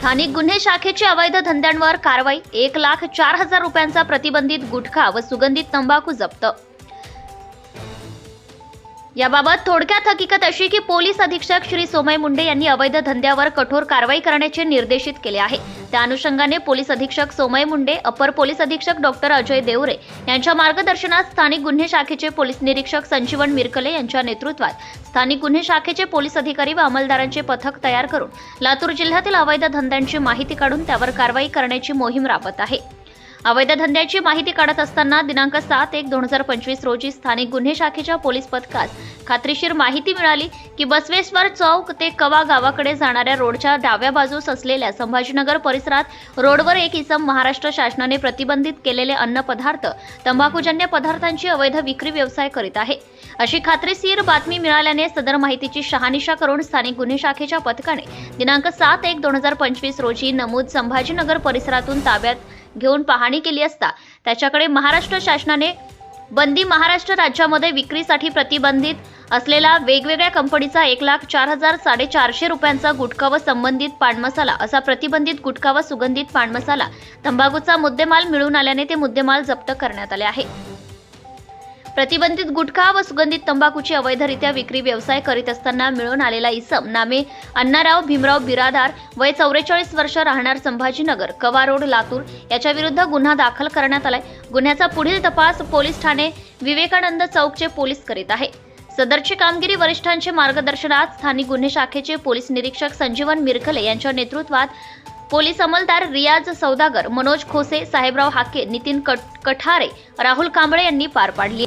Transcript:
स्थानिक गुन्हे शाखेची अवैध धंद्यांवर कारवाई एक लाख चार हजार रुपयांचा प्रतिबंधित गुटखा व सुगंधित तंबाखू जप्त. याबाबत थोडक्यात हकीकत अशी की पोलीस अधीक्षक श्री सोमय मुंडे यांनी अवैध धंद्यावर कठोर कारवाई करण्याचे निर्देशित केले आहे. त्या अनुषंगाने पोलीस अधीक्षक सोमय मुंडे अपर पोलीस अधीक्षक डॉक्टर अजय देवरे यांच्या मार्गदर्शनात स्थानिक गुन्हे शाखेचे पोलीस निरीक्षक संजीवन मिरकले यांच्या नेतृत्वात स्थानिक गुन्हे शाखेचे पोलीस अधिकारी व अंमलदारांचे पथक तयार करून लातूर जिल्ह्यातील अवैध धंद्यांची माहिती काढून त्यावर कारवाई करण्याची मोहीम राबत आहे. अवैध धंद्याची माहिती काढत असताना दिनांक सात एक दोन हजार पंचवीस रोजी स्थानिक गुन्हे शाखेच्या पोलीस पथकास खात्रीशीर माहिती मिळाली की बसवेश्वर चौक ते कवा गावाकडे जाणाऱ्या रोडच्या डाव्या बाजूस असलेल्या संभाजीनगर परिसरात रोडवर एक इसम महाराष्ट्र शासनाने प्रतिबंधित केलेले अन्न पदार्थ तंबाखूजन्य पदार्थांची अवैध विक्री व्यवसाय करीत आहे. अशी खात्रीशीर बातमी मिळाल्याने सदर माहितीची शहानिशा करून स्थानिक गुन्हे शाखेच्या पथकाने दिनांक सात एक दोन हजार पंचवीस रोजी नमूद संभाजीनगर परिसरातून ताब्यात घेऊन पाहणी केली असता त्याच्याकडे महाराष्ट्र शासनाने बंदी महाराष्ट्र राज्यामध्ये विक्रीसाठी प्रतिबंधित असलेला वेगवेगळ्या कंपनीचा एक लाख चार हजार साडेचारशे रुपयांचा गुटखा व संबंधित पानमसाला असा प्रतिबंधित गुटखा व सुगंधित पानमसाला तंबाखूचा मुद्देमाल मिळून आल्याने ते मुद्देमाल जप्त करण्यात आले आहे. प्रतिबंधित गुटखा व सुगंधित तंबाखूची अवैधरित्या विक्री व्यवसाय करीत असताना मिळून आलेला इसम नामे अण्णाराव भीमराव बिरादार वय चौवेचाळीस वर्ष राहणार संभाजीनगर कवा रोड लातूर याच्या विरुद्ध गुन्हा दाखल करण्यात आलाय. गुन्ह्याचा पुढील तपास पोलीस ठाणे विवेकानंद चौकचे पोलीस करीत आहे. सदरची कामगिरी वरिष्ठांचे मार्गदर्शनात स्थानिक गुन्हे शाखेचे पोलीस निरीक्षक संजीवन मिरकले यांच्या नेतृत्वात पोलीस अंमलदार रियाज सौदागर मनोज खोसे साहेबराव हाके नितीन कट- कठारे राहुल कांबळे यांनी पार पाडली